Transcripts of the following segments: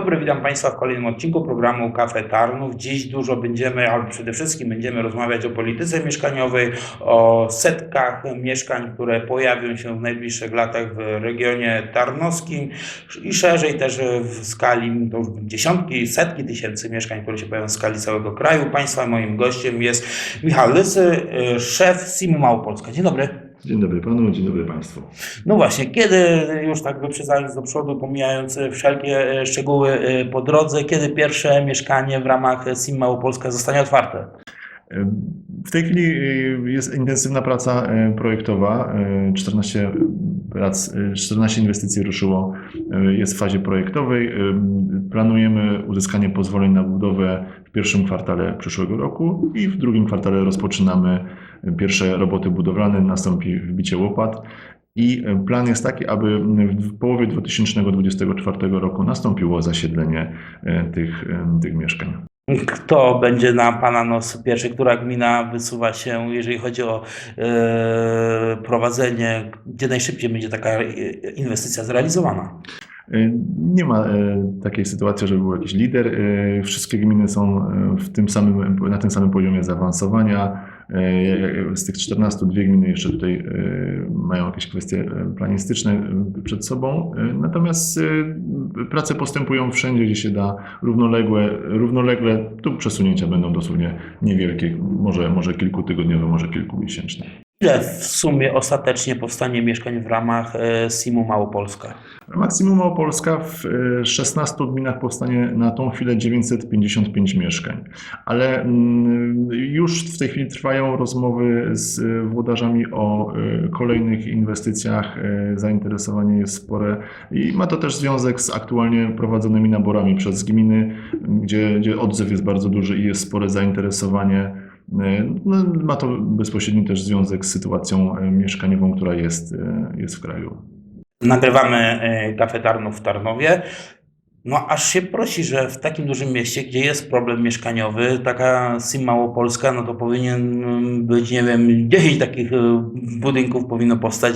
Dobry, witam Państwa w kolejnym odcinku programu Kafe Tarnów. Dziś dużo będziemy, ale przede wszystkim będziemy rozmawiać o polityce mieszkaniowej, o setkach mieszkań, które pojawią się w najbliższych latach w regionie tarnowskim i szerzej też w skali dziesiątki, setki tysięcy mieszkań, które się pojawią w skali całego kraju. Państwa moim gościem jest Michał Lysy, szef SIM Małopolska. Dzień dobry. Dzień dobry panu, dzień dobry państwu. No właśnie, kiedy już tak wyprzedzając do przodu, pomijając e, wszelkie e, szczegóły e, po drodze, kiedy pierwsze mieszkanie w ramach SIM Małopolska zostanie otwarte? W tej chwili y, jest intensywna praca projektowa. Y, 14 prac, y, 14 inwestycji ruszyło, y, jest w fazie projektowej. Y, Planujemy uzyskanie pozwoleń na budowę w pierwszym kwartale przyszłego roku i w drugim kwartale rozpoczynamy pierwsze roboty budowlane, nastąpi wbicie łopat. I plan jest taki, aby w połowie 2024 roku nastąpiło zasiedlenie tych, tych mieszkań. Kto będzie na Pana nos pierwszy, która gmina wysuwa się, jeżeli chodzi o e, prowadzenie, gdzie najszybciej będzie taka e, inwestycja zrealizowana? Y, Nie ma e, takiej sytuacji, żeby był jakiś lider. E, Wszystkie gminy są e, w tym samym, na tym samym poziomie zaawansowania. E, Z tych 14 dwie gminy jeszcze tutaj e, mają jakieś kwestie e, planistyczne przed sobą. Natomiast prace postępują wszędzie, gdzie się da równoległe. Równolegle tu przesunięcia będą dosłownie niewielkie, może, może kilkutygodniowe, może kilkumiesięczne. Ile w sumie ostatecznie powstanie mieszkań w ramach e, SIM-u Małopolska? Maksimum Małopolska w e, 16 gminach powstanie na tą chwilę 955 mieszkań, ale mm, już w tej chwili trwają rozmowy z e, włodarzami o e, kolejnych inwestycjach. E, Zainteresowanie jest spore i ma to też związek z aktualnie prowadzonymi naborami przez gminy, gdzie, gdzie odzew jest bardzo duży i jest spore zainteresowanie. No, ma to bezpośredni też związek z sytuacją e, mieszkaniową, która jest, e, jest w kraju. Nagrywamy e, Kafę Tarnów w Tarnowie. No aż się prosi, że w takim dużym mieście, gdzie jest problem mieszkaniowy, taka SIM Małopolska, no to powinien mm, być, nie wiem, 10 takich e, budynków powinno powstać,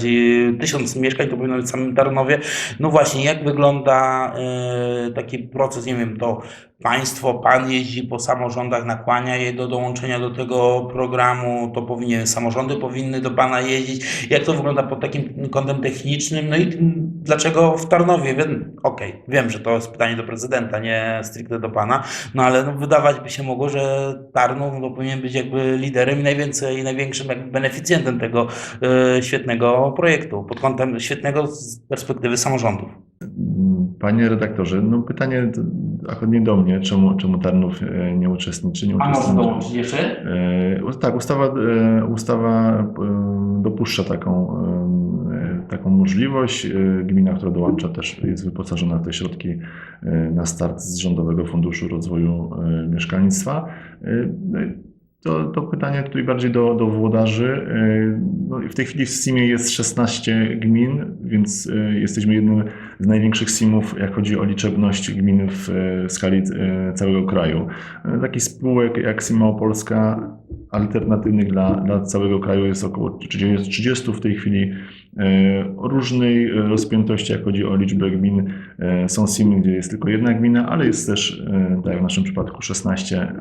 tysiąc mieszkań to powinno być w samym Tarnowie. No właśnie, jak wygląda e, taki proces, nie wiem, to państwo, pan jeździ po samorządach, nakłania je do dołączenia do tego programu, to powinien, samorządy powinny do pana jeździć. Jak to wygląda pod takim kątem technicznym? No i dlaczego w Tarnowie? Okej, wiem, że to jest pytanie do prezydenta, nie stricte do pana, no ale no, wydawać by się mogło, że Tarnów no, powinien być jakby liderem i najwięcej, największym jakby beneficjentem tego e, świetnego projektu, pod kątem świetnego z perspektywy samorządów. Panie redaktorze, no pytanie akurat nie do mnie, czemu, czemu Tarnów e, nie uczestniczy, nie uczestniczy. jeszcze? E, Tak, ustawa, e, ustawa e, dopuszcza taką, e, taką możliwość. E, Gmina, która dołącza też jest wyposażona w te środki e, na start z Rządowego Funduszu Rozwoju e, Mieszkalnictwa. To, to pytanie tutaj bardziej do, do włodarzy. E, No w tej chwili w SIM-ie jest 16 gmin, więc e, jesteśmy jednym z największych SIM-ów, jak chodzi o liczebność gmin w e, skali całego kraju. Takich spółek jak SIM Małopolska alternatywnych dla, dla całego kraju jest około 30, 30 w tej chwili. Różnej rozpiętości, jak chodzi o liczbę gmin. Są SIM, gdzie jest tylko jedna gmina, ale jest też, tak jak w naszym przypadku, 16.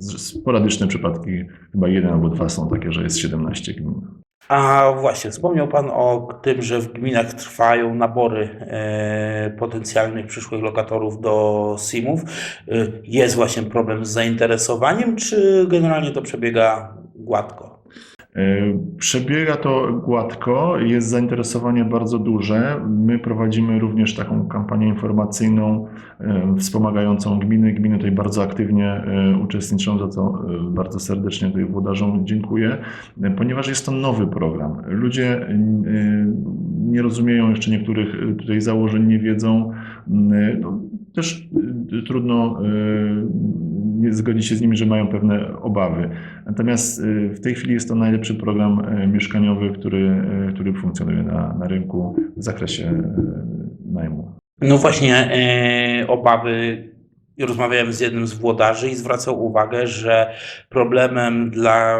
Sporadyczne przypadki, chyba jeden albo dwa są takie, że jest 17 gmin. A właśnie, wspomniał Pan o tym, że w gminach trwają nabory e, potencjalnych przyszłych lokatorów do SIM-ów. E, jest właśnie problem z zainteresowaniem, czy generalnie to przebiega gładko? E, Przebiega to gładko, jest zainteresowanie bardzo duże. My prowadzimy również taką kampanię informacyjną e, wspomagającą gminy. Gminy tutaj bardzo aktywnie e, uczestniczą, za co bardzo serdecznie tutaj włodarzom dziękuję, ponieważ jest to nowy program. Ludzie nie rozumieją jeszcze niektórych tutaj założeń, nie wiedzą. No, też e, trudno e, nie zgodzić się z nimi, że mają pewne obawy. Natomiast y, w tej chwili jest to najlepszy program y, mieszkaniowy, który, y, który funkcjonuje na, na rynku w zakresie y, najmu. No właśnie, e, obawy. Rozmawiałem z jednym z włodarzy i zwracał uwagę, że problemem dla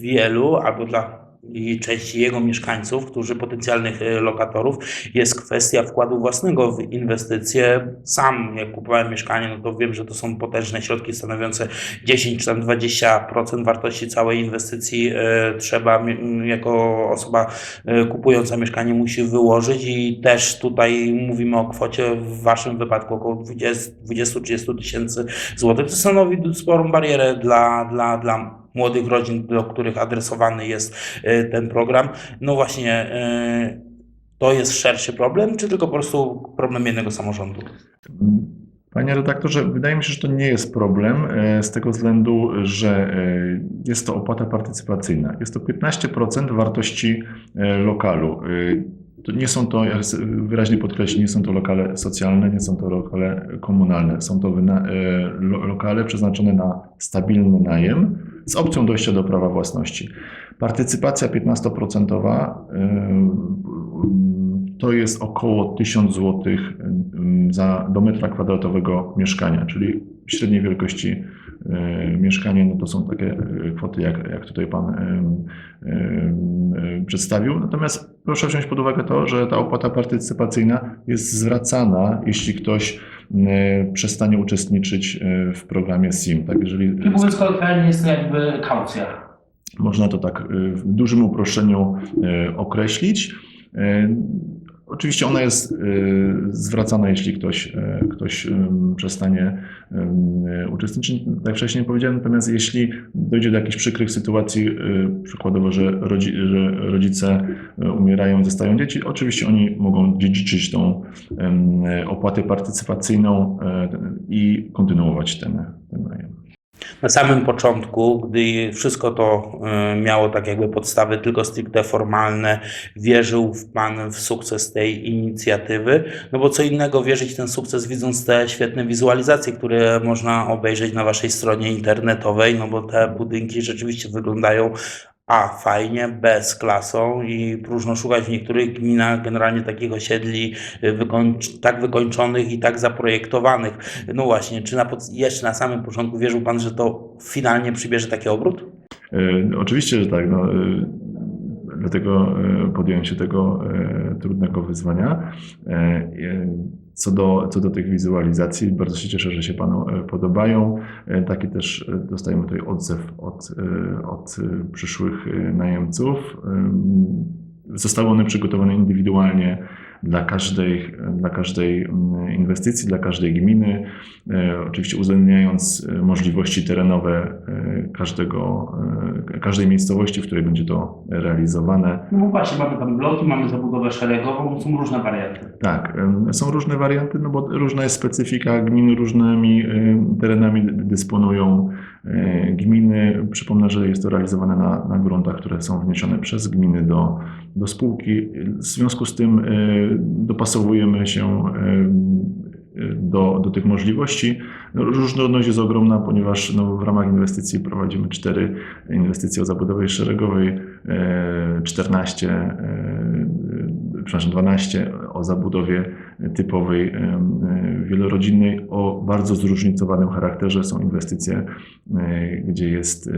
wielu albo dla i części jego mieszkańców, którzy potencjalnych e, lokatorów, jest kwestia wkładu własnego w inwestycje. Sam jak kupowałem mieszkanie, no to wiem, że to są potężne środki stanowiące 10 czy tam 20% wartości całej inwestycji e, trzeba jako osoba e, kupująca mieszkanie musi wyłożyć i też tutaj mówimy o kwocie w waszym wypadku około 20 20-30 tysięcy złotych. To stanowi sporą barierę dla, dla, dla młodych rodzin, do których adresowany jest e, ten program. No właśnie, e, to jest szerszy problem, czy tylko po prostu problem jednego samorządu? Panie redaktorze, wydaje mi się, że to nie jest problem e, z tego względu, że jest to opłata partycypacyjna. Jest to 15% wartości lokalu. To nie są to, ja wyraźnie podkreślić, nie są to lokale socjalne, nie są to lokale komunalne. Są to lokale przeznaczone na stabilny najem z opcją dojścia do prawa własności. Partycypacja 15% e, to jest około 1000 zł za, do metra kwadratowego mieszkania, czyli średniej wielkości mieszkanie, no to są takie kwoty, jak, jak tutaj Pan przedstawił. Natomiast proszę wziąć pod uwagę to, że ta opłata partycypacyjna jest zwracana, jeśli ktoś przestanie uczestniczyć e, w programie SIM. Tak, jeżeli mówiąc kolokwialnie, jest to jakby kaucja. można to tak y, w dużym uproszczeniu określić. Y, Oczywiście ona jest y, zwracana, jeśli ktoś, y, ktoś ym, przestanie y, uczestniczyć, tak wcześniej powiedziałem, natomiast jeśli dojdzie do jakichś przykrych sytuacji, y, przykładowo, że, że rodzice y, umierają, zostają dzieci, oczywiście oni mogą dziedziczyć tą opłatę partycypacyjną y, i kontynuować ten. Na samym początku, gdy wszystko to y, miało tak jakby podstawy tylko stricte formalne, wierzył Pan w sukces tej inicjatywy, no bo co innego wierzyć w ten sukces widząc te świetne wizualizacje, które można obejrzeć na Waszej stronie internetowej, no bo te budynki rzeczywiście wyglądają a fajnie, B z klasą i próżno szukać w niektórych gminach generalnie takich osiedli y, wykończ, tak wykończonych i tak zaprojektowanych. No właśnie, czy na, jeszcze na samym początku wierzył Pan, że to finalnie przybierze taki obrót? E, Oczywiście, że tak. No, e, dlatego e, podjąłem się tego e, trudnego wyzwania. E, Co do, co do tych wizualizacji, bardzo się cieszę, że się Panu podobają. Taki też dostajemy tutaj odzew od, od przyszłych najemców. Em, Zostały one przygotowane indywidualnie dla każdej, dla każdej mm, inwestycji, dla każdej gminy, e, oczywiście uwzględniając e, możliwości terenowe e, każdego, każdej miejscowości, w której będzie to realizowane. No właśnie, mamy tam bloki, mamy zabudowę szeregową, są różne warianty. Tak, są różne warianty, no bo różna jest specyfika gmin, różnymi terenami dy- dysponują gminy. Przypomnę, że jest to realizowane na, na gruntach, które są wniesione przez gminy do, do spółki. W związku z tym e, dopasowujemy się em, do, do tych możliwości. No, Różnorodność jest ogromna, ponieważ no, w ramach inwestycji prowadzimy cztery inwestycje o zabudowie szeregowej, e, 14, e, przepraszam, 12 o zabudowie typowej wielorodzinnej o bardzo zróżnicowanym charakterze. Są inwestycje, gdzie jest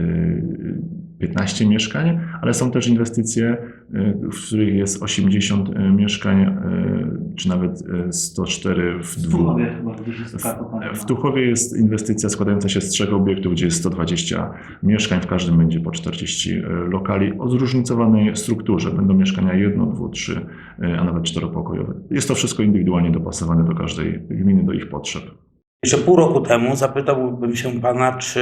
15 mieszkań, ale są też inwestycje, e, w których jest 80 mieszkań, e, czy nawet e, 104 w dwóch. W Tuchowie jest inwestycja składająca się z trzech obiektów, gdzie jest 120 mieszkań, w każdym będzie po 40 lokali o zróżnicowanej strukturze. Będą mieszkania jedno, dwu, trzy, a nawet czteropokojowe. Jest to wszystko indywidualnie dopasowane do każdej gminy, do ich potrzeb. Jeszcze pół roku temu zapytałbym się Pana, czy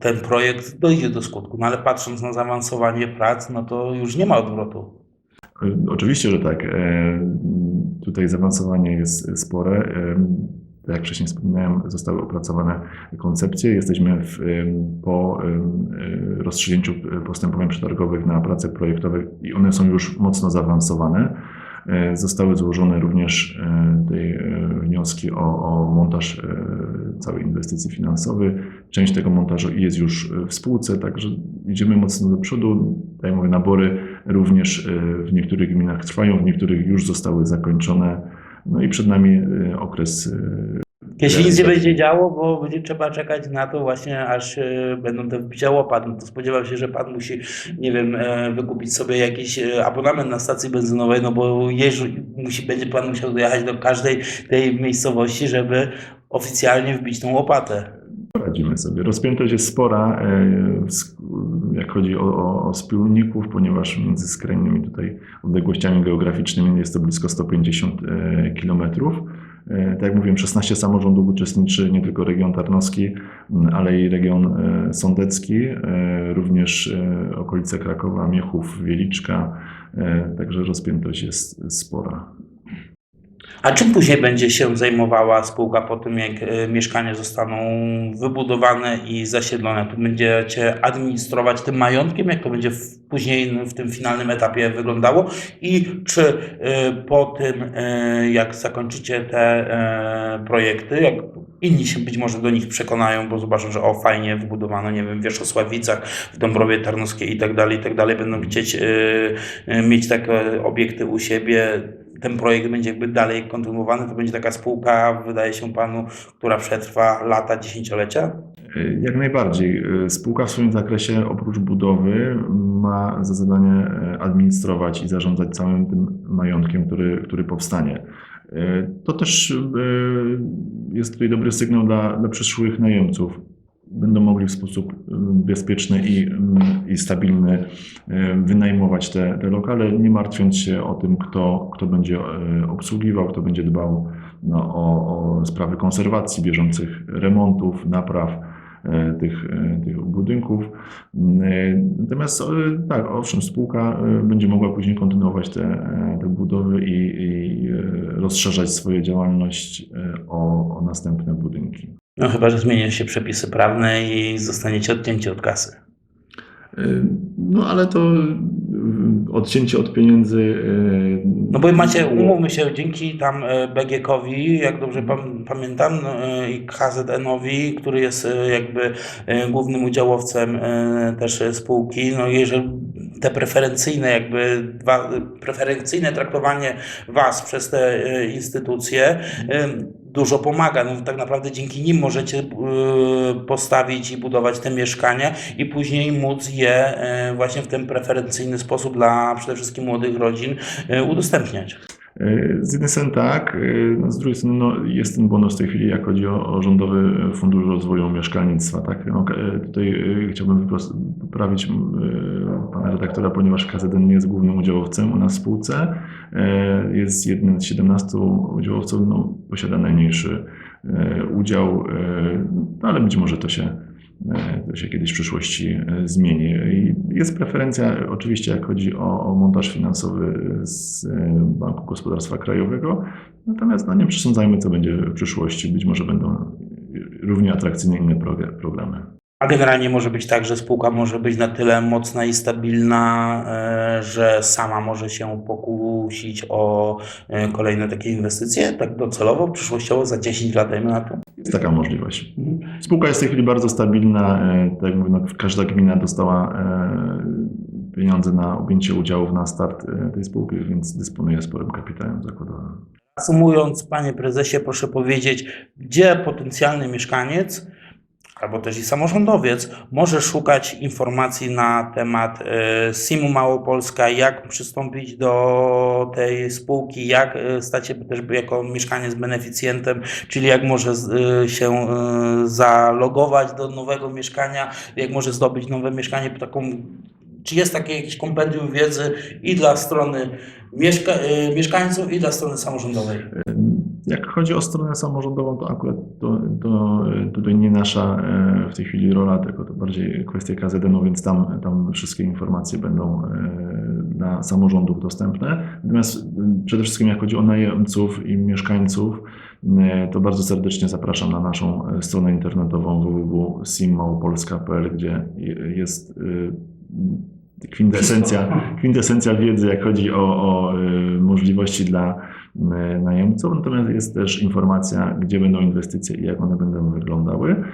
ten projekt dojdzie do skutku, no ale patrząc na zaawansowanie prac, no to już nie ma odwrotu. E, Oczywiście, że tak. E, Tutaj zaawansowanie jest spore. E, Tak jak wcześniej wspominałem, zostały opracowane koncepcje. Jesteśmy w, em, po e, rozstrzygnięciu postępowań przetargowych na prace projektowe i one są już mocno zaawansowane. E, Zostały złożone również e, e, wnioski o, o montaż całej inwestycji finansowej. Część tego montażu jest już w spółce, także idziemy mocno do przodu. Tak mówię, nabory również w niektórych gminach trwają, w niektórych już zostały zakończone. No i przed nami okres Jeśli nic nie będzie działo, bo będzie trzeba czekać na to właśnie, aż e, będą te wbicia łopat, no to spodziewam się, że pan musi, nie wiem, e, wykupić sobie jakiś e, abonament na stacji benzynowej, no bo jeżdż, musi, będzie pan musiał dojechać do każdej tej miejscowości, żeby oficjalnie wbić tą łopatę. Poradzimy sobie. Rozpiętość jest spora, jak chodzi o, o, o wspólników, ponieważ między skrajnymi tutaj odległościami geograficznymi jest to blisko 150 km. Tak jak mówiłem, 16 samorządów uczestniczy, nie tylko region tarnowski, ale i region e, sądecki, e, również e, okolice Krakowa, Miechów, Wieliczka, e, także rozpiętość jest spora. A czym później będzie się zajmowała spółka po tym, jak e, mieszkania zostaną wybudowane i zasiedlone? Tu będziecie administrować tym majątkiem, jak to będzie w, później w tym finalnym etapie wyglądało? I czy e, po tym, e, jak zakończycie te projekty, jak inni się być może do nich przekonają, bo zobaczą, że o fajnie wybudowano, nie wiem, w Wierzchosławicach, w Dąbrowie Tarnowskiej i tak dalej, i tak dalej, będą chcieć mieć takie obiekty u siebie, ten projekt będzie jakby dalej kontynuowany, to będzie taka spółka, wydaje się panu, która przetrwa lata, dziesięciolecia? Jak najbardziej. Spółka w swoim zakresie oprócz budowy ma za zadanie e, administrować i zarządzać całym tym majątkiem, który, który powstanie. To też jest tutaj dobry sygnał dla, dla przyszłych najemców. Będą mogli w sposób mm, bezpieczny i, mm, i stabilny e, wynajmować te, te lokale, nie martwiąc się o tym, kto, kto będzie obsługiwał, kto będzie dbał no, o, o sprawy konserwacji bieżących remontów, napraw tych, e, tych budynków. E, Natomiast e, tak, owszem, spółka e, będzie mogła później kontynuować te, e, te budowy i, i e, rozszerzać swoją działalność e, o, o następne budynki. No chyba, że zmienią się przepisy prawne i zostaniecie odcięci od kasy. E, No ale to e, odcięcie od pieniędzy. e, No bo macie, umówmy się, dzięki tam e, BGK-owi, jak dobrze pam, pamiętam, no, e, i KZN-owi, który jest jakby głównym udziałowcem też spółki, no jeżeli te preferencyjne jakby, preferencyjne traktowanie Was przez te e, instytucje dużo pomaga. No, tak naprawdę dzięki nim możecie e, postawić i budować te mieszkania i później móc je e, właśnie w ten preferencyjny sposób dla przede wszystkim młodych rodzin udostępniać. E, Z jednej strony tak, e, no z drugiej strony no, jest ten bonus w tej chwili, jak chodzi o, o Rządowy Fundusz Rozwoju Mieszkalnictwa. Tak? No, e, tutaj chciałbym poprawić pana redaktora, ponieważ KZN nie jest głównym udziałowcem u nas w spółce. Jest jednym z 17 udziałowców, no, posiada najmniejszy udział, no, ale być może to się to się kiedyś w przyszłości e, zmieni. Jest preferencja oczywiście, jak chodzi o, o montaż finansowy z e, Banku Gospodarstwa Krajowego, natomiast no, nie przesądzajmy, co będzie w przyszłości. Być może będą równie atrakcyjne inne progr- programy. A generalnie może być tak, że spółka może być na tyle mocna i stabilna, e, że sama może się pokusić o e, kolejne takie inwestycje, tak docelowo, przyszłościowo, za 10 lat, dajmy na to. Jest taka możliwość. Spółka jest w tej chwili bardzo stabilna. e, Tak jak mówię, no, każda gmina dostała pieniądze na objęcie udziałów na start tej spółki, więc dysponuje sporym kapitałem zakładowym. Sumując, panie prezesie, proszę powiedzieć, gdzie potencjalny mieszkaniec albo też i samorządowiec może szukać informacji na temat e, SIM-u Małopolska, jak przystąpić do tej spółki, jak e, stać się też jako mieszkaniec beneficjentem, czyli jak może e, się zalogować do nowego mieszkania, jak może zdobyć nowe mieszkanie, taką czy jest takie jakieś kompendium wiedzy i dla strony mieszka mieszkańców, i dla strony samorządowej? Jak chodzi o stronę samorządową, to akurat to, to tutaj nie nasza e, w tej chwili rola, tylko to bardziej kwestia KZN-u, więc tam, tam wszystkie informacje będą e, dla samorządów dostępne. Natomiast przede wszystkim jak chodzi o najemców i mieszkańców, to bardzo serdecznie zapraszam na naszą e, stronę internetową www.simmałopolska.pl, gdzie je- jest kwintesencja, kwintesencja wiedzy, jak chodzi o, o możliwości dla najemców. Natomiast jest też informacja, gdzie będą inwestycje i jak one będą wyglądały.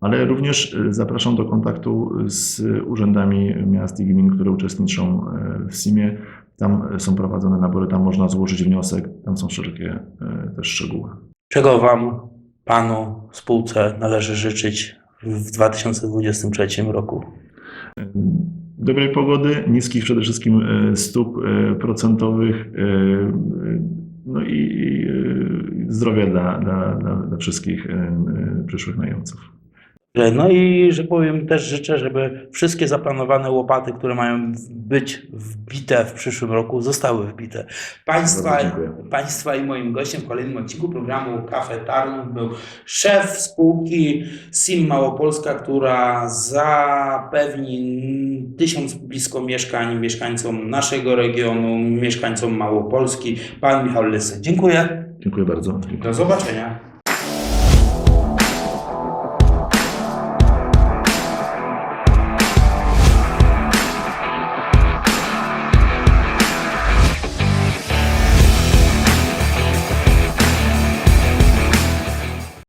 Ale również e, zapraszam do kontaktu z urzędami miast i gmin, które uczestniczą e, w SIM-ie. Tam są prowadzone nabory, tam można złożyć wniosek, tam są wszelkie e, też szczegóły. Czego Wam panu spółce należy życzyć w 2023 roku? Dobrej pogody, niskich przede wszystkim e, stóp e, procentowych, e, no i, e, zdrowia dla, dla, dla, dla wszystkich e, e, przyszłych najemców. No i że powiem też życzę, żeby wszystkie zaplanowane łopaty, które mają być wbite w przyszłym roku, zostały wbite. Państwa, dziękuję. państwa i moim gościem w kolejnym odcinku programu Kafe Tarnów był szef spółki SIM Małopolska, która zapewni tysiąc blisko mieszkań mieszkańcom naszego regionu, mieszkańcom Małopolski, pan Michał Lysy. Dziękuję. Dziękuję bardzo. Do zobaczenia.